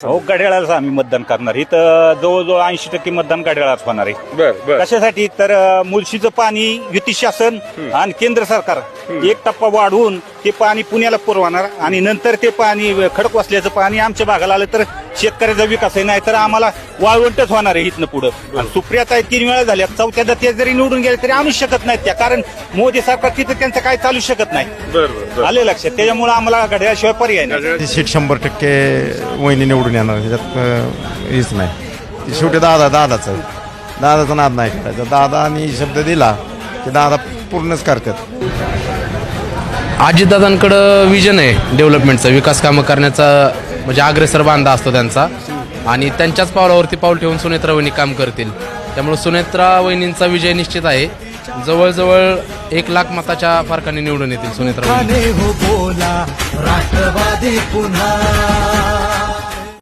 हो घड्याळालाच आम्ही मतदान करणार. इथं जवळजवळ ऐंशी टक्के मतदान घड्याळाच होणार आहे. बर बर. कशासाठी? तर अं, मुळशीचं पाणी युती शासन आणि केंद्र सरकार एक टप्पा वाढवून ते पाणी पुण्याला पुरवणार आणि नंतर ते पाणी खडकवासल्याचं पाणी आमच्या भागाला आलं तर शेतकऱ्याचा विकास आहे नाही तर आम्हाला वाळवंटच होणार आहे इथनं पुढं. आणि सुप्रियाता तीन वेळा झाल्या चौथ्यादा ते जरी निवडून गेले तरी आणू शकत नाहीत त्या कारण मोदी सरकार तिथं त्यांचं काय चालू शकत नाही. बर बर बर आले लक्षात. त्याच्यामुळे आम्हाला घड्याळशिवाय पर्याय नाही. सीट शंभर टक्के वहिनी निवडून येणार त्याच्यात अं, हेच नाही. शेवटी दादा दादाच. आहे दादाचा नाद नाही करायचा दादानी शब्द दिला की दादा पूर्णच करतात. अजितदादांकडं विजन आहे डेव्हलपमेंटचं विकास कामं करण्याचा म्हणजे अग्रेसर बांधा असतो त्यांचा. आणि त्यांच्याच पावलावरती पाऊल ठेवून सुनेत्रा वहिनी काम करतील. त्यामुळे सुनेत्रा वहिनींचा विजय निश्चित आहे. जवळजवळ एक लाख मताच्या फरकाने निवडून येतील सुनेत्रा वहिनी.